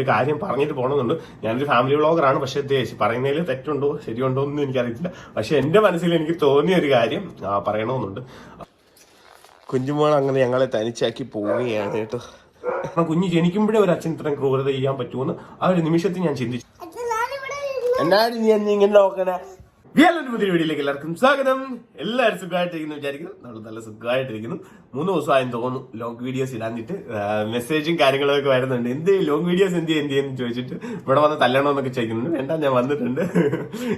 ഒരു കാര്യം പറഞ്ഞിട്ട് പോകണമെന്നുണ്ട് ഞാനൊരു ഫാമിലി വ്ളോഗറാണ് പക്ഷെ ഉദ്ദേശിച്ച് പറയുന്നതിൽ തെറ്റുണ്ടോ? ശരിയുണ്ടോ എന്ന് എനിക്കറിയത്തില്ല പക്ഷെ എന്റെ മനസ്സിൽ എനിക്ക് തോന്നിയ ഒരു കാര്യം ആ, പറയണമെന്നുണ്ട് കുഞ്ഞുമോൾ അങ്ങനെ ഞങ്ങളെ തനിച്ചാക്കി പോവുകയാണ് കേട്ടോ. കാരണം കുഞ്ഞ് ജനിക്കുമ്പോഴേ ഒരു അച്ഛൻ ഇത്രയും ക്രൂരത ചെയ്യാൻ പറ്റുമെന്ന് ആ ഒരു നിമിഷത്തിൽ ഞാൻ ചിന്തിച്ചു. എന്നാലും ഞാൻ ഇങ്ങനെ നോക്കണേ? വീഡിയോയിലേക്ക് എല്ലാവർക്കും സ്വാഗതം. എല്ലാവരും സുഖമായിട്ടിരിക്കുന്നു വിചാരിക്കുന്നു. നമ്മൾ നല്ല സുഖമായിട്ടിരിക്കുന്നു. മൂന്ന് ദിവസമായെന്ന് തോന്നുന്നു ലോങ് വീഡിയോസ് ഇടാഞ്ഞിട്ട്. മെസ്സേജും കാര്യങ്ങളൊക്കെ വരുന്നുണ്ട്. എന്ത് ലോങ് വീഡിയോസ് എന്ത് എന്ത് എന്ന് ചോദിച്ചിട്ട് ഇവിടെ വന്ന് തല്ലണമെന്നൊക്കെ ചോദിക്കുന്നുണ്ട്. വേണ്ട ഞാൻ വന്നിട്ടുണ്ട്.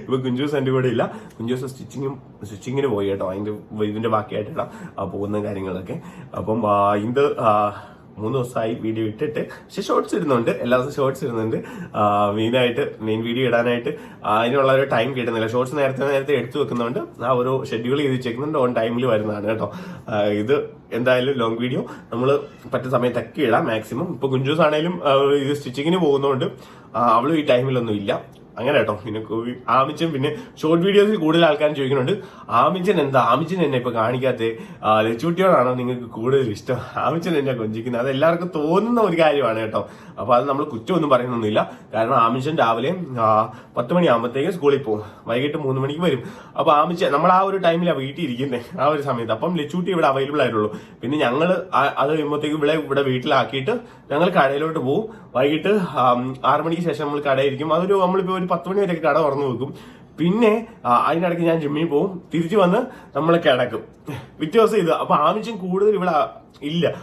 ഇപ്പൊ കുഞ്ചൂസ് എന്റെ കൂടെ ഇല്ല. കുഞ്ചൂസ് സ്റ്റിച്ചിങ്ങും സ്റ്റിച്ചിങ്ങിന് പോയി കേട്ടോ. അതിന്റെ ഇതിന്റെ ബാക്കിയായിട്ടാണ് പോകുന്ന കാര്യങ്ങളൊക്കെ. അപ്പം ഇത് മൂന്ന് ദിവസമായി വീഡിയോ ഇട്ടിട്ട്. പക്ഷെ ഷോർട്സ് ഇടുന്നുണ്ട്. എല്ലാ ദിവസവും ഷോർട്സ് ഇടുന്നുണ്ട്. മെയിനായിട്ട് മെയിൻ വീഡിയോ ഇടാനായിട്ട്. അതിനുള്ള ഒരു ടൈം കിട്ടുന്നില്ല. ഷോർട്സ് നേരത്തെ നേരത്തെ എടുത്തു വെക്കുന്നുണ്ട്. ആ ഒരു ഷെഡ്യൂൾ ചെയ്ത് വെച്ചേക്കുന്നുണ്ട്. ഓൺ ടൈമിൽ വരുന്നതാണ് കേട്ടോ. ഇത് എന്തായാലും ലോങ് വീഡിയോ നമ്മൾ പറ്റുന്ന സമയത്തൊക്കെ ഇടാം മാക്സിമം ഇപ്പൊ കുഞ്ചൂസ് ആണെങ്കിലും ഇത് സ്റ്റിച്ചിങ്ങിന് പോകുന്നതുകൊണ്ട് അവളും ഈ ടൈമിലൊന്നും ഇല്ല. അങ്ങനെ കേട്ടോ പിന്നെ ആമിജൻ പിന്നെ ഷോർട്ട് വീഡിയോസിൽ കൂടുതൽ ആൾക്കാർ ചോദിക്കുന്നുണ്ട്. ആമിച്ചൻ എന്താ? ആമിച്ചൻ എന്നെ ഇപ്പൊ കാണിക്കാത്ത ലച്ചൂട്ടിയോടാണോ നിങ്ങൾക്ക് കൂടുതൽ ഇഷ്ടം? ആമിച്ചൻ എന്നെ കൊഞ്ചിക്കുന്നത്. അത് എല്ലാവർക്കും തോന്നുന്ന ഒരു കാര്യമാണ് കേട്ടോ. അപ്പൊ അത് നമ്മൾ കുറ്റമൊന്നും പറയുന്നൊന്നുമില്ല. കാരണം ആമിച്ചൻ രാവിലെ പത്ത് മണിയാകുമ്പോഴത്തേക്ക് സ്കൂളിൽ പോകും. വൈകിട്ട് മൂന്ന് മണിക്ക് വരും. അപ്പൊ ആമിച്ചൻ നമ്മൾ ആ ഒരു ടൈമിലാണ് വീട്ടിൽ ഇരിക്കുന്നത് ആ ഒരു സമയത്ത്. അപ്പം ലച്ചൂട്ടി ഇവിടെ അവൈലബിൾ ആയിട്ടുള്ളൂ. പിന്നെ ഞങ്ങൾ അത് കഴിയുമ്പോഴത്തേക്ക് ഇവിടെ ഇവിടെ വീട്ടിലാക്കിയിട്ട് ഞങ്ങൾ കടയിലോട്ട് പോകും വൈകിട്ട് ആറ് മണിക്ക് ശേഷം നമ്മൾ കടയിരിക്കും അതൊരു നമ്മളിപ്പോ ഒരു പത്ത് മണി വരെയൊക്കെ കട തുറന്നു വെക്കും. പിന്നെ അതിനിടയ്ക്ക് ഞാൻ ജിമ്മിൽ പോവും. തിരിച്ചു വന്ന് നമ്മൾ കിടക്കും. പിറ്റേ ദിവസം ഇത്. അപ്പൊ ആവശ്യം കൂടുതൽ ഇവിടെ ഇല്ല.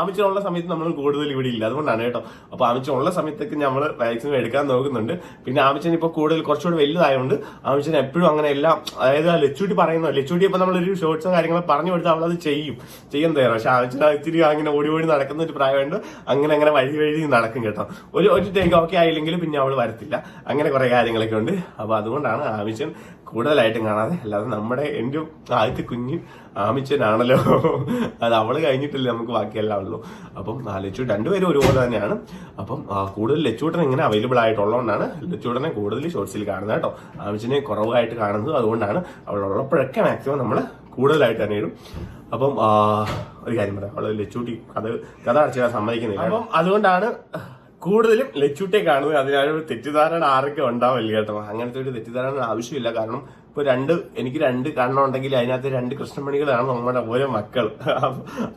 ആവശ്യമുള്ള സമയത്ത് നമ്മൾ കൂടുതൽ ഇവിടെ ഇല്ല. അതുകൊണ്ടാണ് കേട്ടോ. അപ്പൊ ആവശ്യമുള്ള സമയത്തൊക്കെ നമ്മൾ വാക്സിൻ എടുക്കാൻ നോക്കുന്നുണ്ട്. പിന്നെ ആവശ്യം ഇപ്പൊ കൂടുതൽ കുറച്ചുകൂടി വലുതായതുകൊണ്ട് ആവശ്യം എപ്പോഴും അങ്ങനെ എല്ലാം അതായത് ആ ലച്ചൂട്ടി പറയുന്നു ലച്ചൂട്ടി ഇപ്പൊ നമ്മളൊരു ഷോർട്സും കാര്യങ്ങളും പറഞ്ഞു കൊടുത്താൽ അവളത് ചെയ്യും. ചെയ്യാൻ തയ്യാറും. പക്ഷെ ആവശ്യം ഇത്തിരി അങ്ങനെ ഓടി ഓടി നടക്കുന്ന ഒരു പ്രായമുണ്ട് അങ്ങനെ അങ്ങനെ വഴി വഴി നടക്കും കേട്ടോ. ഒരു ഒരു ടേക്ക് ഓക്കെ ആയില്ലെങ്കിൽ പിന്നെ അവൾ വരത്തില്ല. അങ്ങനെ കുറെ കാര്യങ്ങളൊക്കെ ഉണ്ട്. അപ്പൊ അതുകൊണ്ടാണ് ആവശ്യം കൂടുതലായിട്ടും കാണാതെ അല്ലാതെ നമ്മുടെ എന്റെ ആദ്യത്തെ കുഞ്ഞ് ആമിച്ചനാണല്ലോ. അത് അവൾ കഴിഞ്ഞിട്ടില്ല നമുക്ക് ബാക്കിയെല്ലാം ഉള്ളൂ. അപ്പം ലച്ചു രണ്ടുപേരും ഒരുപോലെ തന്നെയാണ്. അപ്പം കൂടുതൽ ലച്ചൂട്ടൻ ഇങ്ങനെ അവൈലബിൾ ആയിട്ടുള്ളതുകൊണ്ടാണ് ലച്ചൂട്ടനെ കൂടുതൽ ഷോർട്സിൽ കാണുന്നത് കേട്ടോ. ആമിച്ചനെ കുറവായിട്ട് കാണുന്നത് അതുകൊണ്ടാണ് അവൾ ഉള്ളപ്പോഴൊക്കെ മാക്സിമം നമ്മൾ കൂടുതലായിട്ട് തന്നെ ഇടും. അപ്പം ഒരു കാര്യം പറയാം. അവൾ ലച്ചൂട്ടി കഥ കഥ അടച്ചാൽ സമ്മതിക്കുന്നില്ല അപ്പം അതുകൊണ്ടാണ് കൂടുതലും ലച്ചൂട്ടെ കാണുന്നത്. അതിനൊരു തെറ്റിദ്ധാരണ ആർക്കും ഉണ്ടാവില്ല കേട്ടോ. അങ്ങനത്തെ ഒരു തെറ്റിദ്ധാരണ ആവശ്യമില്ല. കാരണം ഇപ്പൊ രണ്ട് എനിക്ക് രണ്ട് കണ്ണുണ്ടെങ്കിൽ അതിനകത്ത് രണ്ട് കൃഷ്ണമണികളാണ് നമ്മുടെ ഓരോ മക്കൾ.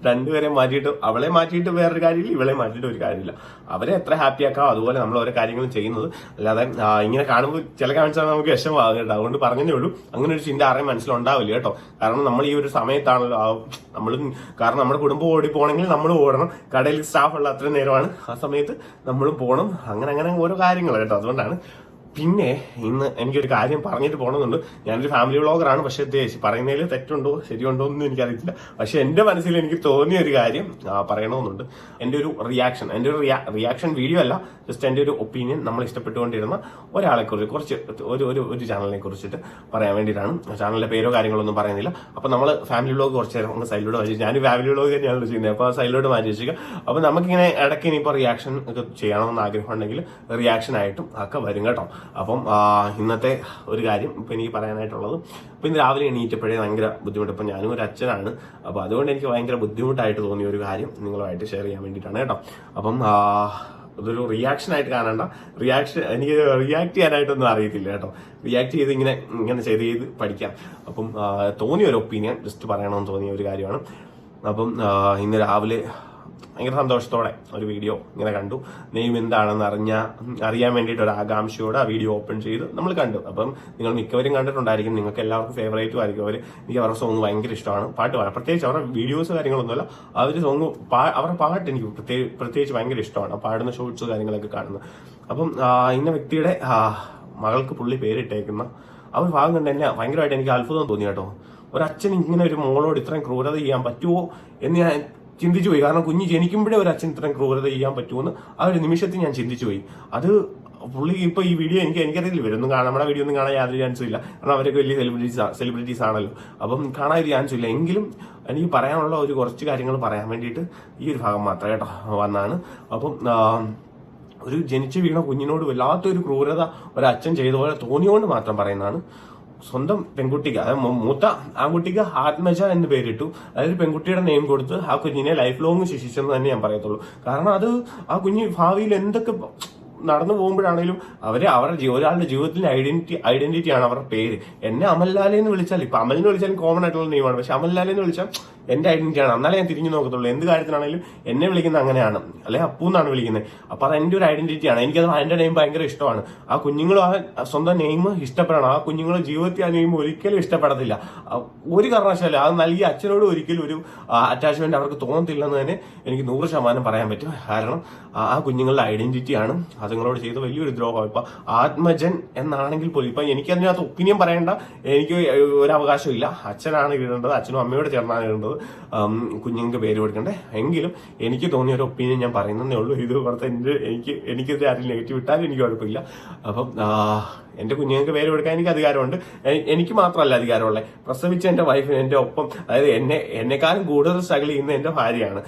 രണ്ടുപേരെ മാറ്റിയിട്ട് അവളെ മാറ്റിയിട്ട് വേറൊരു കാര്യമില്ല ഇവളെ മാറ്റിയിട്ട് ഒരു കാര്യമില്ല. അവരെ എത്ര ഹാപ്പി ആക്കാം അതുപോലെ നമ്മൾ ഓരോ കാര്യങ്ങളും ചെയ്യുന്നത്. അല്ലാതെ ഇങ്ങനെ കാണുമ്പോൾ ചില കാണിച്ചാൽ നമുക്ക് വിഷമമാകും കേട്ടോ. അതുകൊണ്ട് പറഞ്ഞതേ ഉള്ളൂ. അങ്ങനെ ഒരു ചിന്ത ആരെയും മനസ്സിലുണ്ടാവില്ല കേട്ടോ. കാരണം നമ്മൾ ഈ ഒരു സമയത്താണല്ലോ നമ്മൾ കാരണം നമ്മുടെ കുടുംബം ഓടി പോകണമെങ്കിൽ നമ്മൾ ഓടണം. കടയിൽ സ്റ്റാഫ് ഉള്ള അത്രയും നേരമാണ് ആ സമയത്ത് നമ്മൾ പോകണം. അങ്ങനെ അങ്ങനെ ഓരോ കാര്യങ്ങൾ കേട്ടോ. അതുകൊണ്ടാണ് പിന്നെ ഇന്ന് എനിക്കൊരു കാര്യം പറഞ്ഞിട്ട് പോകണമെന്നുണ്ട് ഞാനൊരു ഫാമിലി വ്ളോഗറാണ് പക്ഷേ പറയുന്നതിൽ തെറ്റുണ്ടോ ശരിയുണ്ടോ എന്നും എനിക്കറിയത്തില്ല. പക്ഷേ എന്റെ മനസ്സിൽ എനിക്ക് തോന്നിയ ഒരു കാര്യം പറയണമെന്നുണ്ട് എന്റെ ഒരു റിയാക്ഷൻ എന്റെ ഒരു റിയാക്ഷൻ വീഡിയോ അല്ല ജസ്റ്റ് എന്റെ ഒരു ഒപ്പീനിയൻ നമ്മൾ ഇഷ്ടപ്പെട്ടുകൊണ്ടിരുന്ന ഒരാളെക്കുറിച്ച് കുറച്ച് ഒരു ഒരു ഒരു ചാനലിനെ കുറിച്ചിട്ട് പറയാൻ വേണ്ടിയിട്ടാണ്. ചാനലിന്റെ പേരോ കാര്യങ്ങളൊന്നും പറയുന്നില്ല. അപ്പോൾ നമ്മൾ ഫാമിലി വ്ളോഗ് കുറച്ച് നേരം ഒന്ന് സൈഡിലോട്ട് മാറ്റി. ഞാൻ ഫാമിലി വ്ളോഗ് തന്നെയാണ് ചെയ്യുന്നത്. അപ്പോൾ സൈഡിലോട്ട് മാറ്റി അപ്പോൾ നമുക്കിങ്ങനെ ഇടയ്ക്ക് ഇനിയിപ്പോൾ റിയാക്ഷൻ ഒക്കെ ചെയ്യണമെന്ന് ആഗ്രഹമുണ്ടെങ്കിൽ റിയാക്ഷൻ ആയിട്ടും ഒക്കെ വരും കേട്ടോ. അപ്പം ഇന്നത്തെ ഒരു കാര്യം ഇപ്പൊ എനിക്ക് പറയാനായിട്ടുള്ളത്. ഇപ്പൊ ഇന്ന് രാവിലെ എണീറ്റപ്പോഴേ ഭയങ്കര ബുദ്ധിമുട്ട്. ഇപ്പൊ ഞാനും ഒരു അച്ഛനാണ്. അപ്പൊ അതുകൊണ്ട് എനിക്ക് ഭയങ്കര ബുദ്ധിമുട്ടായിട്ട് തോന്നിയ ഒരു കാര്യം നിങ്ങളുമായിട്ട് ഷെയർ ചെയ്യാൻ വേണ്ടിയിട്ടാണ് കേട്ടോ. അപ്പം അതൊരു റിയാക്ഷൻ ആയിട്ട് കാണണ്ട. റിയാക്ഷൻ എനിക്ക് റിയാക്ട് ചെയ്യാനായിട്ടൊന്നും അറിയത്തില്ല കേട്ടോ. റിയാക്ട് ചെയ്ത് ഇങ്ങനെ ഇങ്ങനെ ചെയ്ത് ചെയ്ത് പഠിക്കാം. അപ്പം തോന്നിയ ഒരു ഒപ്പീനിയൻ ജസ്റ്റ് പറയണമെന്ന് തോന്നിയ ഒരു കാര്യമാണ്. അപ്പം ഇന്ന് രാവിലെ ഭയങ്കര സന്തോഷത്തോടെ ഒരു വീഡിയോ ഇങ്ങനെ കണ്ടു. നെയ്മ് എന്താണെന്ന് അറിഞ്ഞ അറിയാൻ വേണ്ടിയിട്ട് ഒരു ആകാംക്ഷയോടെ ആ വീഡിയോ ഓപ്പൺ ചെയ്ത് നമ്മൾ കണ്ടു. അപ്പം നിങ്ങൾ മിക്കവരും കണ്ടിട്ടുണ്ടായിരിക്കും. നിങ്ങൾക്ക് എല്ലാവർക്കും ഫേവറേറ്റും ആയിരിക്കും അവർ എനിക്ക് അവരുടെ സോങ് ഭയങ്കര ഇഷ്ടമാണ്. പാട്ട് പാടാം പ്രത്യേകിച്ച് അവരുടെ വീഡിയോസ് കാര്യങ്ങളൊന്നുമല്ല. അവർ സോങ് അവരുടെ പാട്ട് എനിക്ക് പ്രത്യേക പ്രത്യേകിച്ച് ഭയങ്കര ഇഷ്ടമാണ്. പാടുന്ന ഷോർട്സ് കാര്യങ്ങളൊക്കെ കാണുന്നത്. അപ്പം ഇന്ന വ്യക്തിയുടെ മകൾക്ക് പുള്ളി പേരിട്ടേക്കുന്ന ഒരു ഭാഗം കണ്ട് എന്നെ ഭയങ്കരമായിട്ട് എനിക്ക് അത്ഭുതം തോന്നി കേട്ടോ. ഒരച്ഛൻ ഇങ്ങനെ ഒരു മോളോട് ഇത്രയും ക്രൂരത ചെയ്യാൻ പറ്റുമോ എന്ന് ഞാൻ ചിന്തിച്ചു പോയി. കാരണം കുഞ്ഞ് ജനിക്കുമ്പോഴേ ഒരു അച്ഛൻ ഇത്രയും ക്രൂരത ചെയ്യാൻ പറ്റുമെന്ന് ആ ഒരു നിമിഷത്തിൽ ഞാൻ ചിന്തിച്ചു പോയി. അത് പുള്ളി ഇപ്പൊ ഈ വീഡിയോ എനിക്ക് എനിക്കറിയില്ല. ഇവരൊന്നും കാണാൻ നമ്മുടെ വീഡിയോ ഒന്നും കാണാൻ യാതൊരു ചാൻസും ഇല്ല. കാരണം അവരൊക്കെ വലിയ സെലിബ്രിറ്റീസ് സെലിബ്രിറ്റീസ് ആണല്ലോ. അപ്പം കാണാൻ ഒരു ചാൻസും ഇല്ല. എങ്കിലും എനിക്ക് പറയാനുള്ള ഒരു കുറച്ച് കാര്യങ്ങൾ പറയാൻ വേണ്ടിയിട്ട് ഈ ഒരു ഭാഗം മാത്രം കേട്ടോ വന്നാണ് അപ്പം ഒരു ജനിച്ചു വീണ കുഞ്ഞിനോട് വല്ലാത്തൊരു ക്രൂരത ഒരു അച്ഛൻ ചെയ്ത പോലെ തോന്നിയോണ്ട് മാത്രം പറയുന്നതാണ്. സ്വന്തം പെൺകുട്ടിക്ക് അതായത് മൂത്ത ആൺകുട്ടിക്ക് ആത്മജ എന്ന് പേരിട്ടു. അതായത് പെൺകുട്ടിയുടെ നെയിം കൊടുത്ത് ആ കുഞ്ഞിനെ ലൈഫ് ലോങ് ശിക്ഷിച്ചെന്ന് തന്നെ ഞാൻ പറയത്തുള്ളൂ. കാരണം അത് ആ കുഞ്ഞ് ഭാവിയിൽ എന്തൊക്കെ നടന്നു പോകുമ്പോഴാണെങ്കിലും അവരെ അവരുടെ ജീവ ഒരാളുടെ ജീവിതത്തിലെ ഐഡന്റിറ്റി ഐഡന്റിറ്റിയാണ് അവരുടെ പേര്. എന്നെ അമൽലാലെ എന്ന് വിളിച്ചാൽ ഇപ്പൊ അമലിനെ വിളിച്ചാലും കോമൺ ആയിട്ടുള്ള നെയ്മാണ് പക്ഷെ അമൽലാലെ എന്ന് വിളിച്ചാൽ എന്റെ ഐഡന്റിറ്റി ആണ്. എന്നാലേ ഞാൻ തിരിഞ്ഞു നോക്കത്തുള്ളൂ. എന്ത് കാര്യത്തിനാണെങ്കിലും എന്നെ വിളിക്കുന്നത് അങ്ങനെയാണ്. അല്ലെ അപ്പു എന്നാണ് വിളിക്കുന്നത്. അപ്പൊ അത് എന്റെ ഒരു ഐഡന്റിറ്റിയാണ് എനിക്കത് എന്റെ നെയിം ഭയങ്കര ഇഷ്ടമാണ്. ആ കുഞ്ഞുങ്ങളും ആ സ്വന്തം നെയിം ഇഷ്ടപ്പെടണം. ആ കുഞ്ഞുങ്ങൾ ജീവിതത്തിൽ ആ നെയിം ഒരിക്കലും ഇഷ്ടപ്പെടത്തില്ല. ഒരു കാരണവശാലും അത് നൽകിയ അച്ഛനോട് ഒരിക്കലും ഒരു അറ്റാച്ച്മെന്റ് അവർക്ക് തോന്നത്തില്ലെന്ന് തന്നെ എനിക്ക് നൂറ് ശതമാനം പറയാൻ പറ്റും. കാരണം ആ കുഞ്ഞുങ്ങളുടെ കുഞ്ഞുങ്ങളുടെ ഐഡന്റിറ്റിയാണ് അതുങ്ങളോട് ചെയ്ത വലിയൊരു ദ്രോഹം. ഇപ്പൊ ആത്മജൻ എന്നാണെങ്കിൽ പോലും ഇപ്പൊ എനിക്ക് അതിനകത്ത് ഒപ്പീനിയൻ പറയേണ്ട എനിക്ക് ഒരു അവകാശമില്ല. അച്ഛനാണ് ഇടേണ്ടത് അച്ഛനും അമ്മയോട് ചേർന്നാണ് ഇടേണ്ടത്. കുഞ്ഞുങ്ങൾക്ക് പേര് കൊടുക്കണ്ടേ? എങ്കിലും എനിക്ക് തോന്നിയ ഒരു ഒപ്പീനിയൻ ഞാൻ പറയുന്നതേ ഉള്ളൂ. ഇത് പുറത്ത് എന്റെ എനിക്ക് എനിക്കെതിരെ ആരും നെഗറ്റീവ് ഇട്ടാലും എനിക്ക് കുഴപ്പമില്ല. അപ്പം എന്റെ കുഞ്ഞുങ്ങൾക്ക് പേര് കൊടുക്കാൻ എനിക്ക് അധികാരമുണ്ട്. എനിക്ക് മാത്രമല്ല അധികാരമുള്ളത് പ്രസവിച്ച എന്റെ വൈഫിന് എന്റെ ഒപ്പം അതായത് എന്നെ എന്നെക്കാളും കൂടുതൽ സ്ട്രഗിൾ ചെയ്യുന്ന എന്റെ ഭാര്യയാണ്.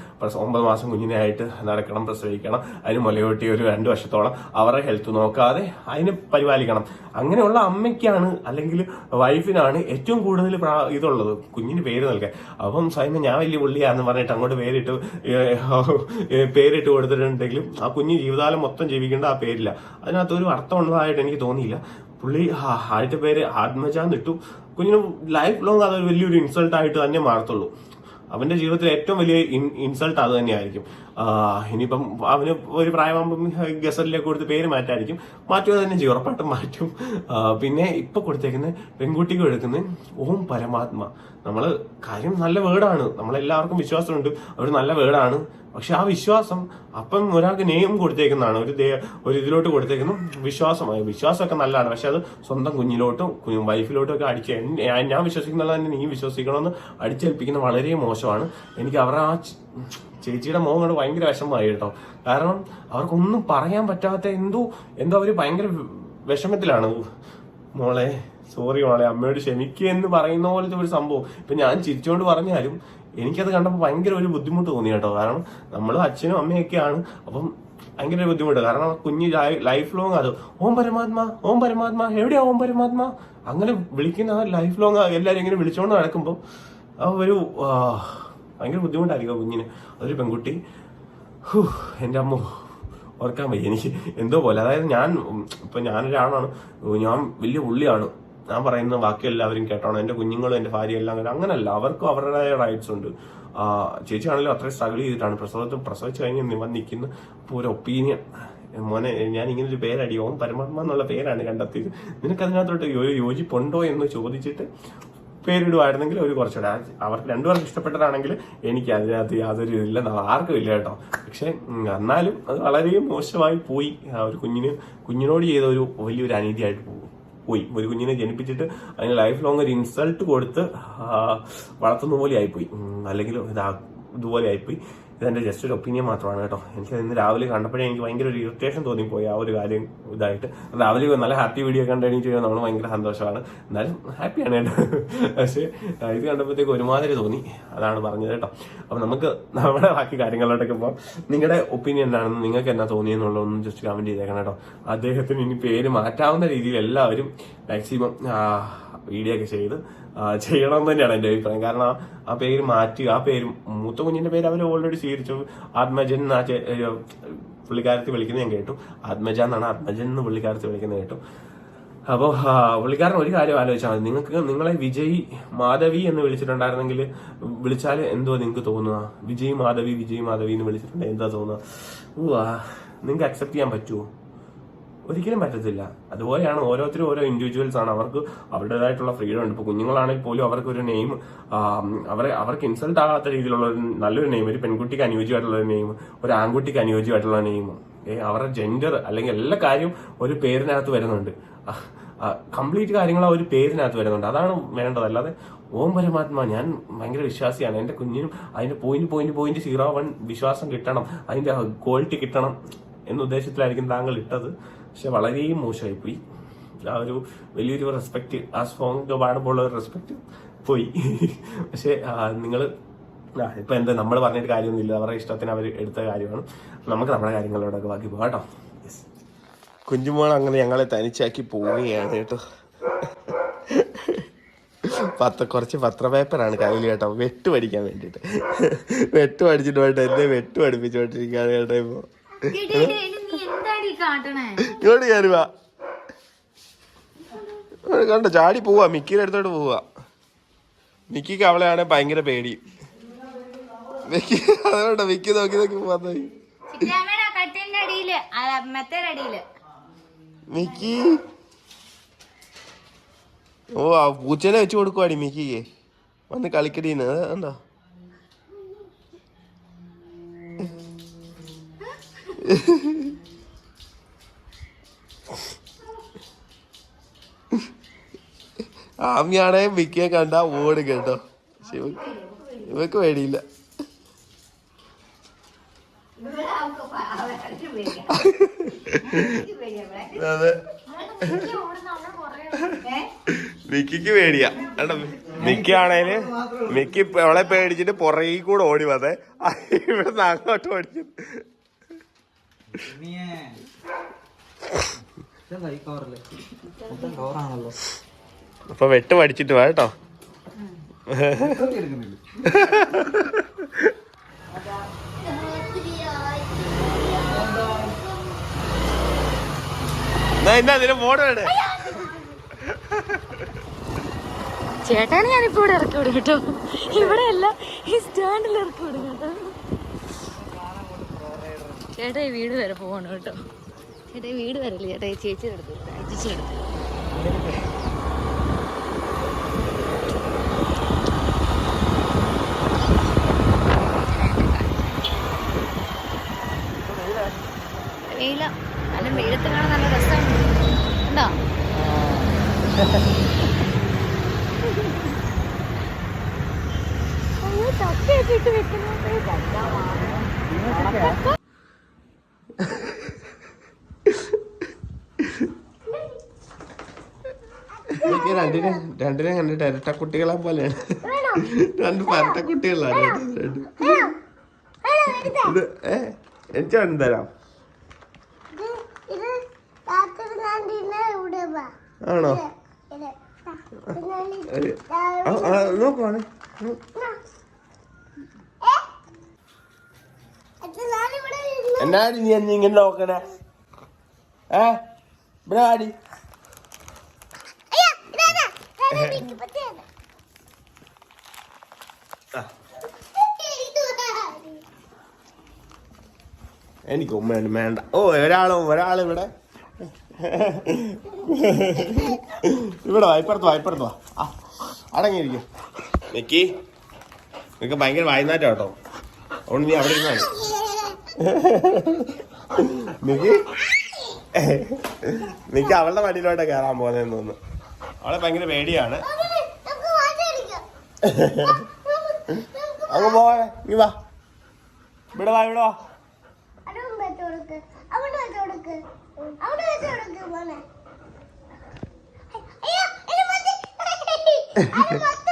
ഒമ്പത് മാസം കുഞ്ഞിനായിട്ട് നടക്കണം പ്രസവിക്കണം. അതിന് മുലയൂട്ടി ഒരു രണ്ട് വർഷത്തോളം അവരുടെ ഹെൽത്ത് നോക്കാതെ അതിനെ പരിപാലിക്കണം. അങ്ങനെയുള്ള അമ്മയ്ക്കാണ് അല്ലെങ്കിൽ വൈഫിനാണ് ഏറ്റവും കൂടുതൽ ഇതുള്ളത്. കുഞ്ഞിന് പേര് നൽകാൻ. അപ്പം സ്വയം ഞാൻ വലിയ പുള്ളിയാന്ന് പറഞ്ഞിട്ട് അങ്ങോട്ട് പേരിട്ട് പേരിട്ട് കൊടുത്തിട്ടുണ്ടെങ്കിലും ആ കുഞ്ഞ് ജീവിതകാലം മൊത്തം ജീവിക്കേണ്ട ആ പേരില്ല. അതിനകത്ത് ഒരു അർത്ഥമുള്ളതായിട്ട് എനിക്ക് തോന്നിയില്ല. പുള്ളി ആദ്യത്തെ പേര് ആത്മജാന്ന് ഇട്ടു. കുഞ്ഞിന് ലൈഫ് ലോങ് അതൊരു വലിയൊരു ഇൻസൾട്ട് ആയിട്ട് തന്നെ മാറത്തുള്ളൂ. അവന്റെ ജീവിതത്തിൽ ഏറ്റവും വലിയ ഇൻസൾട്ട് അത് തന്നെയായിരിക്കും. ഇനിയിപ്പം അവന് ഒരു പ്രായമാകുമ്പം ഗസലിലേക്ക് കൊടുത്ത് പേര് മാറ്റായിരിക്കും. മാറ്റുക തന്നെ ചെയ്യും. ഉറപ്പായിട്ടും മാറ്റും. പിന്നെ ഇപ്പൊ കൊടുത്തേക്കുന്നത് പെൺകുട്ടിക്ക് എടുക്കുന്നത് ഓം പരമാത്മ. നമ്മൾ കാര്യം നല്ല വേർഡാണ്. നമ്മളെല്ലാവർക്കും വിശ്വാസമുണ്ട്. ഒരു നല്ല വേർഡാണ്. പക്ഷെ ആ വിശ്വാസം അപ്പം ഒരാൾക്ക് നെയ്യം കൊടുത്തേക്കുന്നതാണ്. ഒരു ദേ- ഒരു ഇതിലോട്ട് കൊടുത്തേക്കുന്നു. വിശ്വാസമായി വിശ്വാസമൊക്കെ നല്ലതാണ്. പക്ഷെ അത് സ്വന്തം കുഞ്ഞിലോട്ടും കുഞ്ഞു വൈഫിലോട്ടും ഒക്കെ അടിച്ച് ഞാൻ- വിശ്വസിക്കുന്നത് തന്നെ നീ വിശ്വസിക്കണമെന്ന് അടിച്ചേൽപ്പിക്കുന്ന വളരെ മോശമാണ്. എനിക്ക് അവരുടെ ആ ചേച്ചിയുടെ മോഹം കൊണ്ട് ഭയങ്കര വിഷമമായി കേട്ടോ. കാരണം അവർക്കൊന്നും പറയാൻ പറ്റാത്ത എന്തോ എന്തോ അവർ ഭയങ്കര വിഷമത്തിലാണ്. മോളെ സോറി മോളെ അമ്മയോട് ക്ഷമിക്കുക എന്ന് പറയുന്ന പോലത്തെ ഒരു സംഭവം. ഇപ്പൊ ഞാൻ ചിരിച്ചുകൊണ്ട് പറഞ്ഞാലും എനിക്കത് കണ്ടപ്പോൾ ഭയങ്കര ഒരു ബുദ്ധിമുട്ട് തോന്നി കേട്ടോ. കാരണം നമ്മൾ അച്ഛനും അമ്മയൊക്കെയാണ്. അപ്പം ഭയങ്കര ഒരു ബുദ്ധിമുട്ട്. കാരണം കുഞ്ഞ് ലൈഫ് ലോങ് അത് ഓം പരമാത്മാ ഓം പരമാത്മാ. എവിടെയാ ഓം പരമാത്മാ? അങ്ങനെ വിളിക്കുന്ന ലൈഫ് ലോങ് എല്ലാവരും ഇങ്ങനെ വിളിച്ചുകൊണ്ട് നടക്കുമ്പോൾ ആ ഒരു ഭയങ്കര ബുദ്ധിമുട്ടായിരിക്കും കുഞ്ഞിന്. അതൊരു പെൺകുട്ടി. എന്റെ അമ്മ ഓർക്കാൻ വയ്യ. എനിക്ക് എന്തോ പോലെ. അതായത് ഞാൻ ഇപ്പൊ ഞാനൊരാളാണ് ഞാൻ വലിയ പുള്ളിയാണ് ഞാൻ പറയുന്ന ബാക്കി എല്ലാവരും കേട്ടോണം. എന്റെ കുഞ്ഞുങ്ങളും എന്റെ ഭാര്യ എല്ലാം അങ്ങനെ അങ്ങനല്ല അവർക്കും അവരുടേതായ റൈറ്റ്സ് ഉണ്ട്. ചേച്ചിയാണെങ്കിലും അത്രയും സ്ട്രഗിൾ ചെയ്തിട്ടാണ്. പ്രസവത്തിൽ പ്രസവിച്ച് കഴിഞ്ഞ് നിൽക്കുന്ന ഇപ്പോൾ ഒരു ഒപ്പീനിയൻ മോനെ ഞാൻ ഇങ്ങനെ ഒരു പേരടി ഓം പരമാത്മ എന്നുള്ള പേരാണ് കണ്ടെത്തിയത്. നിനക്ക് അതിനകത്തോട്ട് യോജിപ്പുണ്ടോ എന്ന് ചോദിച്ചിട്ട് പേരിടുമായിരുന്നെങ്കിൽ ഒരു കുറച്ചുകൂടെ അവർക്ക് രണ്ടുപേർക്ക് ഇഷ്ടപ്പെട്ടതാണെങ്കിൽ എനിക്ക് അതിനകത്ത് യാതൊരു ഇല്ല ആർക്കും ഇല്ല കേട്ടോ. പക്ഷെ എന്നാലും അത് വളരെ മോശമായി പോയി. ഒരു കുഞ്ഞിന് കുഞ്ഞിനോട് ചെയ്ത ഒരു വലിയൊരു അനീതിയായിട്ട് പോകും. പോയി. ഒരു കുഞ്ഞിനെ ജനിപ്പിച്ചിട്ട് അതിന് ലൈഫ് ലോങ് ഒരു ഇൻസൾട്ട് കൊടുത്ത് വളർത്തുന്ന പോലെ ആയിപ്പോയി. അല്ലെങ്കിൽ ഇതാ ഇതുപോലെ ആയിപ്പോയി. ഇതെന്റെ ജസ്റ്റ് ഒരു ഒപ്പീനിയൻ മാത്രമാണ് കേട്ടോ. എനിക്ക് ഇന്ന് രാവിലെ കണ്ടപ്പോഴേ എനിക്ക് ഭയങ്കര ഒരു ഇറിറ്റേഷൻ തോന്നിപ്പോയി ആ ഒരു കാര്യം ഇതായിട്ട്. രാവിലെ നല്ല ഹാപ്പി വീഡിയോ കണ്ട് എണീറ്റ് കഴിഞ്ഞാൽ നമ്മൾ ഭയങ്കര സന്തോഷമാണ്. എന്നാലും ഹാപ്പിയാണ് കേട്ടോ. പക്ഷേ ഇത് കണ്ടപ്പോഴത്തേക്ക് ഒരുമാതിരി തോന്നി. അതാണ് പറഞ്ഞത് കേട്ടോ. അപ്പൊ നമുക്ക് നമ്മുടെ ബാക്കി കാര്യങ്ങളിലോട്ടൊക്കെ പോകാം നിങ്ങളുടെ ഒപ്പീനിയൻ എന്താണെന്ന് നിങ്ങൾക്ക് എന്നാ തോന്നിയെന്നുള്ളതൊന്നും ജസ്റ്റ് കമന്റ് ചെയ്തേക്കണം കേട്ടോ. അദ്ദേഹത്തിന് ഇനി പേര് മാറ്റാവുന്ന രീതിയിൽ എല്ലാവരും മാക്സിമം വീഡിയോ ഒക്കെ ചെയ്ത് ചെയ്യണം എന്ന് തന്നെയാണ് എന്റെ അഭിപ്രായം. കാരണം ആ- ആ പേര് മാറ്റി ആ പേര് മൂത്ത കുഞ്ഞിന്റെ പേര് അവർ ഓൾറെഡി സ്വീകരിച്ചു. ആത്മജൻ ഒരു പുള്ളിക്കാരത്തി വിളിക്കുന്നത് ഞാൻ കേട്ടു. ആത്മജ എന്നാണ് ആത്മജൻ എന്ന് പുള്ളിക്കാരത്തി വിളിക്കുന്നത് കേട്ടു. അപ്പോൾ പുള്ളിക്കാരൻ ഒരു കാര്യം ആലോചിച്ചാൽ മതി. നിങ്ങൾക്ക് നിങ്ങളെ വിജയ് മാധവി എന്ന് വിളിച്ചിട്ടുണ്ടായിരുന്നെങ്കിൽ വിളിച്ചാൽ എന്തോ നിങ്ങൾക്ക് തോന്നുക വിജയ് മാധവി വിജയ് മാധവി എന്ന് വിളിച്ചിട്ടുണ്ടെങ്കിൽ എന്താ തോന്നുക നിങ്ങൾക്ക് അക്സെപ്റ്റ് ചെയ്യാൻ പറ്റുമോ ഒരിക്കലും പറ്റത്തില്ല. അതുപോലെയാണ് ഓരോരുത്തരും ഓരോ ഇൻഡിവിജ്വൽസ് ആണ്. അവർക്ക് അവരുടേതായിട്ടുള്ള ഫ്രീഡം ഉണ്ട്. ഇപ്പൊ കുഞ്ഞുങ്ങളാണെങ്കിൽ പോലും അവർക്ക് ഒരു നെയിം അവരെ അവർക്ക് ഇൻസൾട്ട് ആകാത്ത രീതിയിലുള്ള ഒരു നല്ലൊരു നെയിം ഒരു പെൺകുട്ടിക്ക് അനുയോജ്യമായിട്ടുള്ള ഒരു നെയിം ഒരു ആൺകുട്ടിക്ക് അനുയോജ്യമായിട്ടുള്ള നെയിം അവരുടെ ജെൻഡർ അല്ലെങ്കിൽ എല്ലാ കാര്യവും ഒരു പേരിനകത്ത് വരുന്നുണ്ട്. കംപ്ലീറ്റ് കാര്യങ്ങൾ ആ ഒരു പേരിനകത്ത് വരുന്നുണ്ട്. അതാണ് വേണ്ടത്. അല്ലാതെ ഓം പരമാത്മ ഞാൻ ഭയങ്കര വിശ്വാസിയാണ്. എന്റെ കുഞ്ഞിനും അതിന്റെ point point point zero one വിശ്വാസം കിട്ടണം. അതിന്റെ ക്വാളിറ്റി കിട്ടണം എന്ന ഉദ്ദേശത്തിലായിരിക്കും താങ്കൾ ഇട്ടത്. പക്ഷെ വളരെ മോശമായിപ്പോയി. ആ ഒരു വലിയൊരു റെസ്പെക്ട് ആ സോങ് പാടുമ്പോൾ ഉള്ള ഒരു റെസ്പെക്ട് പോയി. പക്ഷെ നിങ്ങൾ ഇപ്പൊ എന്താ നമ്മൾ പറഞ്ഞിട്ട് കാര്യമൊന്നുമില്ല. അവരുടെ ഇഷ്ടത്തിന് അവർ എടുത്ത കാര്യമാണ്. നമുക്ക് നമ്മുടെ കാര്യങ്ങളോടൊക്കെ ബാക്കി പോകാം കേട്ടോ കുഞ്ഞുമോൾ അങ്ങനെ ഞങ്ങളെ തനിച്ചാക്കി പോവുകയാണ് കേട്ടോ. പത്ത കുറച്ച് പത്രപേപ്പറാണ് കയ്യിൽ കേട്ടോ. വെട്ട് പഠിക്കാൻ വേണ്ടിയിട്ട്. വെട്ട് പഠിച്ചിട്ട് പോയിട്ട് എന്നെ വെട്ട് പഠിപ്പിച്ചോണ്ടിരിക്കുകയാണ് കേട്ടോ ഇപ്പൊ. ഇങ്ങോട്ട് കയറുക കണ്ട ചാടി പോവാ മിക്കിയുടെ അടുത്തോട്ട് പോവാ. മിക്കിക്ക് അവളെയാണ് ഭയങ്കര പേടി. മിക്കി അതുകൊണ്ട് മിക്കി നോക്കി നോക്കി പോവാ മിക്കി. ഓ ആ പൂച്ചേനെ വെച്ച് കൊടുക്കുവാടി മിക്കിക്ക്. വന്ന് കളിക്കടീന്ന് എന്താ ആമിയാണെ മിക്കിയെ കണ്ട ഓട് കേട്ടോ. പക്ഷെ ഇവക്ക് പേടിയില്ല. അതെ. മിക്കിക്ക് പേടിയാ. മിക്കി ആണേൽ മിക്കി അവളെ പേടിച്ചിട്ട് പുറകിൽ കൂടെ ഓടി വന്നേ. ഇവിടുന്ന് അങ്ങോട്ട് ഓടിച്ചു കവറല്ലേ മൊത്തം കവറാണല്ലോ അപ്പൊ വെട്ട് പഠിച്ചിട്ട് വാ കേട്ടോ. എടുക്കുന്നില്ല എന്നാ എന്നാ അതിന് ഫോട്ടോ ചേട്ടാണ് ഞാനിപ്പോ ഇവിടെ ഇറക്കി വിടും കേട്ടോ. ഇവിടെ അല്ല ഈ സ്റ്റാൻഡിൽ ഇറക്കി വിടും കേട്ടോ. ചേട്ടാ ഈ വീട് വരെ പോകണം കേട്ടോ. ചേട്ടാ ഈ വീട് വരല്ലേ? ചേട്ടാ ഈ ചേച്ചിയുടെ അടുത്ത് ചേച്ചിയുടെ അടുത്ത് വെയില നല്ല വെയിലത്ത് കാണാൻ നല്ല രസമാണ് ഉണ്ടോ അയ്യോ, ചക്കയൊക്കെ ഇട്ട് വെക്കുന്നുണ്ട്. ചക്ക, മാങ്ങ. എനിക്ക് രണ്ടിനെ രണ്ടിനെ കണ്ടിട്ട് ഇരട്ട കുട്ടികളെ പോലെയാണ്. രണ്ട് പരട്ട കുട്ടികളാണ്. കേട്ടോ ഇത് ഏ എനിക്ക് വേണം തരാം. ആണോ? നോക്കുവാണ് എന്നാടി നീ എന്നിങ്ങനെ നോക്കണേ? ഏ? ഇവിടെ ആടി അയ്യോ, ഇതാ, ഇതാ. ഞാൻ എനിക്ക് പറ്റിയത്. ആ, ഇത് വാ. എനിക്ക് ഉമ്മയാണ് വേണ്ട ഓ ഒരാളും ഒരാളിവിടെ ഇവിടെ. വായ്പടുത്തു ഇപ്പുറത്ത് വാ അടങ്ങിയിരിക്കും. നിക്കി നിനക്ക് ഭയങ്കര വായനാറ്റം കേട്ടോ അതുകൊണ്ട് നീ അവിടെ ഇരുന്നാണ് നിക്കി? നിക്ക് അവളുടെ വണ്ടിയിലോട്ട് കയറാൻ പോകുന്നതെന്ന് തോന്നുന്നു. അവളെ ഭയങ്കര പേടിയാണ്. അങ്ങ് പോവാ നീ വാ. ഇവിടെ വാ ഇവിടെ വാ അവിടെ വെച്ച് കൊടുക്ക്. അവിടെ വെച്ച് കൊടുക്ക്. അവിടെ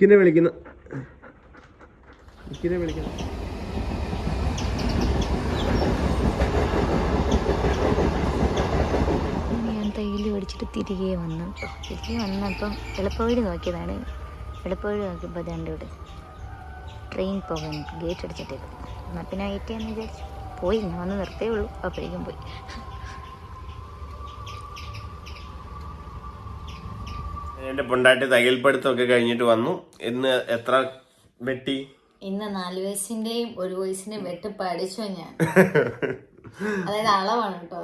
ഇക്കിനെ വിളിക്കുന്ന ഇക്കിനെ വിളിക്കുന്ന പഠിച്ചിട്ട് തിരികെ വന്നു. തിരികെ വന്നപ്പം എളുപ്പവഴി നോക്കിയതാണ്. എളുപ്പവഴി നോക്കിയപ്പോൾ അതുകൊണ്ട് ഇവിടെ. ട്രെയിൻ പോകാൻ ഗേറ്റ് അടിച്ചിട്ടേക്കും എന്നാൽ പിന്നെ വെയിറ്റ് ചെയ്യാമെന്ന് വിചാരിച്ചു. പോയി ഞാൻ വന്ന് നിർത്തേ ഉള്ളൂ. അപ്പോഴേക്കും പോയി. എന്റെ പൊണ്ടാട്ടി തയ്യൽ പഠിത്തമൊക്കെ കഴിഞ്ഞിട്ട് വന്നു. ഇന്ന് എത്ര വെട്ടി? ഇന്ന് നാല് വയസ്സിന്റെയും ഒരു വയസ്സിന്റെയും വെട്ട് പഠിച്ചോ ഞാൻ? അതായത് അളവാണ് കേട്ടോ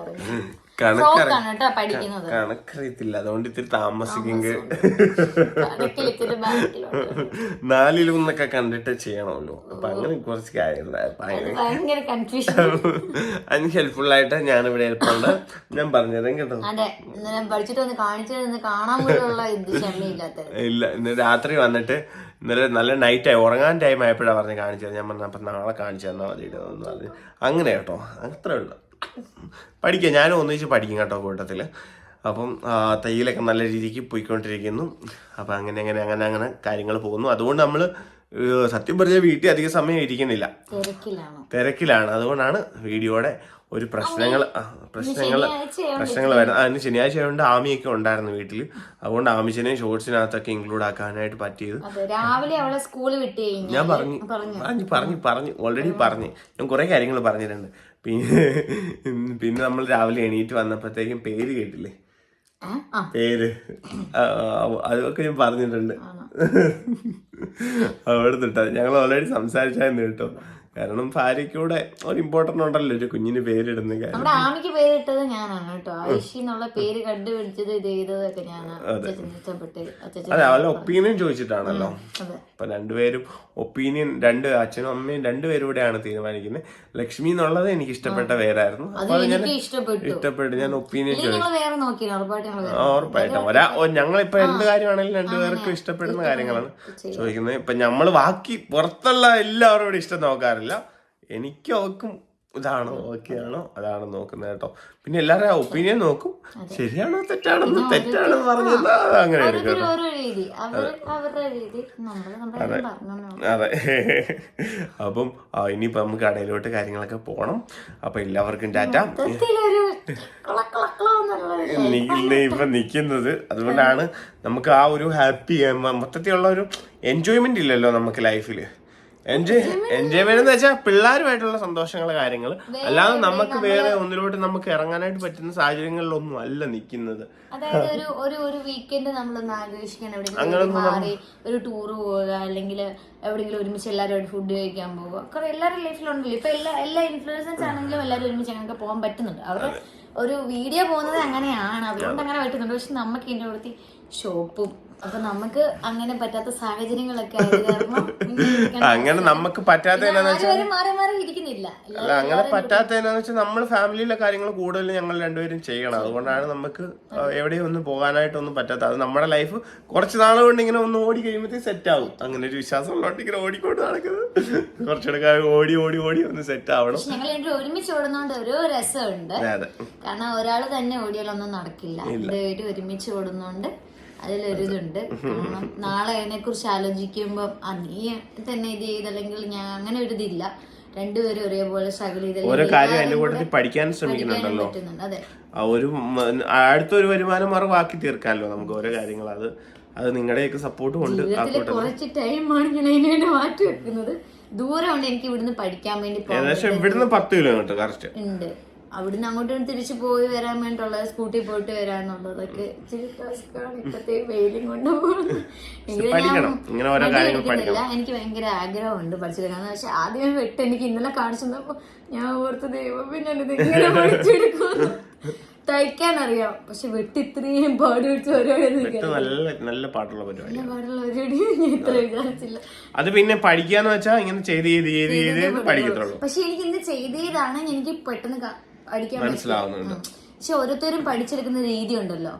കണക്കറിയത്തില്ല. അതുകൊണ്ട് ഇത്തിരി കണക്കിൽ നാലിലൊന്നൊക്കെ കണ്ടിട്ട് ചെയ്യണമല്ലോ. അപ്പൊ അങ്ങനെ കുറച്ച് കാര്യങ്ങൾ അതിന് ഹെൽപ്ഫുൾ ആയിട്ട് ഞാൻ ഇവിടെ ഹെൽപ്പുണ്ട് ഞാൻ പറഞ്ഞതും കേട്ടോ ഇല്ല. ഇന്ന് രാത്രി വന്നിട്ട് ഇന്നലെ നല്ല നൈറ്റ് ആയി. ഉറങ്ങാൻ ടൈം ആയപ്പോഴാണ് പറഞ്ഞ് കാണിച്ചത്. ഞാൻ പറഞ്ഞ അപ്പം നാളെ കാണിച്ചു തന്നാൽ മതി? അങ്ങനെ കേട്ടോ. അത്രേ ഉള്ളു. പഠിക്കാം. ഞാനും ഒന്നിച്ച് പഠിക്കും കേട്ടോ കൂട്ടത്തിൽ അപ്പം തയ്യലൊക്കെ നല്ല രീതിക്ക് പോയിക്കൊണ്ടിരിക്കുന്നു. അപ്പം അങ്ങനെ അങ്ങനെ അങ്ങനെ അങ്ങനെ കാര്യങ്ങൾ പോകുന്നു. അതുകൊണ്ട് നമ്മൾ സത്യം പറഞ്ഞാൽ വീട്ടിൽ അധികം സമയം ഇരിക്കുന്നില്ല. തിരക്കിലാണോ. അതുകൊണ്ടാണ് വീഡിയോയുടെ ഒരു പ്രശ്നങ്ങൾ പ്രശ്നങ്ങൾ പ്രശ്നങ്ങൾ വരുന്നത് അതിന് ശനിയാഴ്ച ആയതുകൊണ്ട് ആമിയൊക്കെ ഉണ്ടായിരുന്നു വീട്ടിൽ അതുകൊണ്ട് ആമിച്ചനെ ഷോർട്സിനകത്തൊക്കെ ഇൻക്ലൂഡ് ആക്കാനായിട്ട് പറ്റിയത്. രാവിലെ അവളെ സ്കൂളിൽ വിട്ട് ഞാൻ പറഞ്ഞു. പറഞ്ഞു. പറഞ്ഞു ഓൾറെഡി പറഞ്ഞു. ഞാൻ കുറെ കാര്യങ്ങൾ പറഞ്ഞിട്ടുണ്ട്. പിന്നെ പിന്നെ നമ്മൾ രാവിലെ എണീറ്റ് വന്നപ്പോഴത്തേക്കും പേര് കേട്ടില്ലേ? പേര്. അതൊക്കെ ഞാൻ പറഞ്ഞിട്ടുണ്ട്. അവിടെ തൊട്ടാ ഞങ്ങൾ ഓൾറെഡി സംസാരിച്ചായിരുന്നു കേട്ടോ. കാരണം ഭാര്യയ്ക്കൂടെ ഒരു ഇമ്പോർട്ടന്റ് ഉണ്ടല്ലോ ഒരു കുഞ്ഞിന് പേരിടുന്ന കാര്യം. നമ്മുടെ ആമിക്ക് പേരിട്ടത് ഞാനാണ് കേട്ടോ. ആയിഷി എന്നുള്ള പേര് കണ്ടുപിടിച്ചത് ഇത് ചെയ്തതൊക്കെ ഞാനാണ്. അച്ഛൻ ഇഷ്ടപ്പെട്ട് അച്ഛൻ അതെ അവളെ ഒപ്പീനിയൻ ചോദിച്ചിട്ടാണല്ലോ. അതെ. അപ്പൊ രണ്ടുപേരും ഒപ്പീനിയൻ രണ്ട് അച്ഛനും അമ്മയും രണ്ടുപേരും കൂടെയാണ് തീരുമാനിക്കുന്നത്. ലക്ഷ്മി എന്നുള്ളത് എനിക്ക് ഇഷ്ടപ്പെട്ട പേരായിരുന്നു. അത് അപ്പൊ ഞാൻ എനിക്ക് ഇഷ്ടപ്പെട്ടു. ഇഷ്ടപ്പെട്ടു. ഞാൻ ഒപ്പീനിയൻ ചോദിച്ചു. ഞങ്ങൾ വേറെ ഉറപ്പായിട്ട് ഞങ്ങൾ വേറെ ആ, ഉറപ്പായിട്ടും. ഒരാ ഓ, ഞങ്ങളിപ്പോ എന്ത് കാര്യമാണെങ്കിലും രണ്ടുപേർക്കും ഇഷ്ടപ്പെടുന്ന കാര്യങ്ങളാണ് ചോദിക്കുന്നത്. ഇപ്പൊ നമ്മൾ ബാക്കി പുറത്തുള്ള എല്ലാവരോടും ഇഷ്ടം നോക്കാറില്ല. എനിക്ക് അവക്കും ഇതാണോ ഓക്കെ. ആണോ അതാണ് നോക്കുന്നത് കേട്ടോ. പിന്നെ എല്ലാവരും ഒപ്പീനിയൻ നോക്കും. ശരിയാണോ തെറ്റാണോ തെറ്റാണെന്ന് പറഞ്ഞത്? അങ്ങനെ അതെ. അതെ. അപ്പം ഇനിയിപ്പൊ നമുക്ക് കടയിലോട്ട് കാര്യങ്ങളൊക്കെ പോണം. അപ്പൊ എല്ലാവർക്കും ടാറ്റ. നീ ഇപ്പൊ നിക്കുന്നത്. അതുകൊണ്ടാണ് നമുക്ക് ആ ഒരു ഹാപ്പി മൊത്തത്തിലുള്ള ഒരു എൻജോയ്മെന്റ് ഇല്ലല്ലോ നമുക്ക് ലൈഫിൽ എൻജോയ് എൻജോയ്മെന്റ്. എന്ന് വെച്ചാൽ പിള്ളേരുമായിട്ടുള്ള സന്തോഷങ്ങളെ കാര്യങ്ങൾ അല്ലാതെ നമുക്ക് വേറെ ഒന്നിലോട്ട് നമുക്ക് ഇറങ്ങാനായിട്ട് പറ്റുന്ന സാഹചര്യങ്ങളിലൊന്നും അല്ല നിൽക്കുന്നത് അതായത് ഒരു ഒരു ഒരു വീക്കെൻഡ് നമ്മളൊന്ന് ആഗ്രഹിക്കണം എവിടെയെങ്കിലും മാറി ഒരു ടൂർ പോവുക അല്ലെങ്കിൽ എവിടെയെങ്കിലും ഒരുമിച്ച് എല്ലാവരും ഫുഡ് കഴിക്കാൻ പോവുക. കുറെ എല്ലാവരുടെ ലൈഫിലുണ്ടല്ലോ ഇപ്പൊ എല്ലാ എല്ലാ ഇൻഫ്ലുവൻസേഴ്സ് ആണെങ്കിലും എല്ലാവരും ഒരുമിച്ച് അങ്ങനെയൊക്കെ പോകാൻ പറ്റുന്നുണ്ട്. അവരുടെ ഒരു വീഡിയോ പോകുന്നത് അങ്ങനെയാണ്. അവരോട് അങ്ങനെ പറ്റുന്നുണ്ട്. പക്ഷെ നമുക്ക് ഇതിന്റെ കൂടുതൽ ഷോപ്പും അപ്പൊ നമുക്ക് അങ്ങനെ പറ്റാത്ത സാഹചര്യങ്ങളൊക്കെ. അങ്ങനെ നമുക്ക് പറ്റാത്ത അല്ല അങ്ങനെ പറ്റാത്ത എന്നാന്ന് വെച്ചാൽ നമ്മൾ ഫാമിലിയിലെ കാര്യങ്ങൾ കൂടുതൽ ഞങ്ങൾ രണ്ടുപേരും ചെയ്യണം. അതുകൊണ്ടാണ് നമുക്ക് എവിടെയും ഒന്നും പോകാനായിട്ടൊന്നും പറ്റാത്ത അത് നമ്മുടെ ലൈഫ് കുറച്ച് നാൾ കൊണ്ട് ഇങ്ങനെ ഒന്ന് ഓടി കഴിയുമ്പോഴത്തേക്ക് സെറ്റ് ആവും. അങ്ങനെ ഒരു വിശ്വാസം ഉള്ളതുകൊണ്ട് ഇങ്ങനെ ഓടിക്കൊണ്ട് നടക്കുന്നത്. കുറച്ചുകൂടെ ഓടി ഓടി ഓടി ഒന്ന് സെറ്റ് ആവണം. ഞങ്ങൾ ഒരുമിച്ച് ഓടുന്നോണ്ട് ഒരു രസമുണ്ട്. കാരണം ഒരാൾ തന്നെ ഓടിയാലൊന്നും നടക്കില്ല. രണ്ടുപേരും ഒരുമിച്ച് ഓടുന്നോണ്ട് അതിലൊരിതുണ്ട്. കാരണം നാളെ അതിനെ കുറിച്ച് ആലോചിക്കുമ്പോ അങ്ങനെ നീ തന്നെ ഇത് ചെയ്തല്ലെങ്കിൽ ഞാൻ അങ്ങനെ ഒരു ഇതില്ല രണ്ടുപേരും ഒരേപോലെ സ്ട്രഗിൾ ഓരോ കാര്യം അതിന്റെ കൂട്ടത്തിൽ പഠിക്കാൻ ശ്രമിക്കുന്നുണ്ടല്ലോ. പറ്റുന്നുണ്ട്. അതെ. ആ ഒരു അടുത്തൊരു വരുമാനം മറവാക്കി തീർക്കാമല്ലോ നമുക്ക് ഓരോ കാര്യങ്ങൾ. അത് അത് നിങ്ങളുടെയൊക്കെ സപ്പോർട്ട് കൊണ്ട് കുറച്ച് ടൈമാണ് ഞാൻ അതിനുവേണ്ടി മാറ്റി വെക്കുന്നത്. ദൂരമുണ്ട് എനിക്ക് ഇവിടുന്ന് പഠിക്കാൻ വേണ്ടി ഏകദേശം ഇവിടുന്ന് പത്ത് കിലോമീറ്റർ കറക്റ്റ് ഉണ്ട്. അവിടുന്ന് അങ്ങോട്ട് തിരിച്ചു പോയി വരാൻ വേണ്ടിട്ടുള്ള സ്കൂട്ടി പോയിട്ട് വരാന്നുള്ളതൊക്കെ ഇച്ചിരി ടാസ്ക്കാണ് ഇപ്പത്തെ വെയിലും കൊണ്ട്. എനിക്ക് ഭയങ്കര ആഗ്രഹമുണ്ട് പഠിച്ചെടുക്കാൻ പക്ഷെ ആദ്യം വെട്ട് എനിക്ക് ഇന്നലെ കാണിച്ചു തന്നപ്പോ ഞാൻ ഓർത്ത് ദൈവം പിന്നെ ഇങ്ങനെ പഠിച്ചെടുക്കുമെന്ന് തയ്ക്കാൻ അറിയാം പക്ഷെ വെട്ട് ഇത്രയും പാട് പിടിച്ച് പരിപാടി നല്ല നല്ല പാട്ടുള്ള പരിപാടി. ഇത്ര വിചാരിച്ചില്ല. അത് പിന്നെ പഠിക്കാന്ന് വെച്ചാൽ ഇങ്ങനെ ചെയ്ത് ചെയ്ത് ചെയ്ത് ചെയ്ത് പഠിക്കത്തുള്ളൂ. പക്ഷെ എനിക്ക് ഇന്ന് ചെയ്തതാണ് എനിക്ക് പെട്ടെന്ന് പഠിക്കാൻ മനസ്സിലാവുന്നുണ്ട്. പക്ഷെ ഓരോരുത്തരും പഠിച്ചെടുക്കുന്ന രീതി ഉണ്ടല്ലോ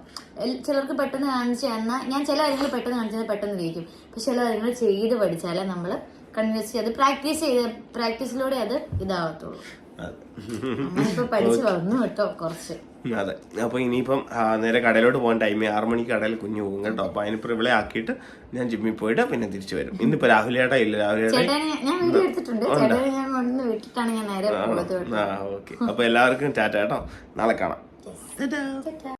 ചിലർക്ക് പെട്ടെന്ന് കാണിച്ചു തന്നാൽ ഞാൻ ചില കാര്യങ്ങൾ പെട്ടെന്ന് കാണിച്ചാൽ പെട്ടെന്ന് കഴിക്കും പക്ഷെ ചില കാര്യങ്ങൾ ചെയ്ത് പഠിച്ചാലേ നമ്മൾ കൺവിൻസ് ചെയ്ത് പ്രാക്ടീസ് ചെയ്ത് പ്രാക്ടീസിലൂടെ അത് ഇതാവത്തുള്ളൂ. പഠിച്ചു വന്നു കേട്ടോ കുറച്ച്. അതെ. അപ്പൊ ഇനിയിപ്പം നേരെ കടയിലോട്ട് പോകാൻ ടൈം ആറ് മണിക്ക് കടയിൽ കുഞ്ഞു പോകും കേട്ടോ. അപ്പൊ അതിനിപ്പോ ഇവിടെ ആക്കിയിട്ട് ഞാൻ ജിമ്മിൽ പോയിട്ട് പിന്നെ തിരിച്ചു വരും. ഇന്നിപ്പോ രാഹുൽ ചേട്ടാ ഇല്ല? രാഹുൽ ചേട്ടാ ആ ഓക്കെ. അപ്പൊ എല്ലാവർക്കും ടാറ്റ കേട്ടോ. നാളെ കാണാം.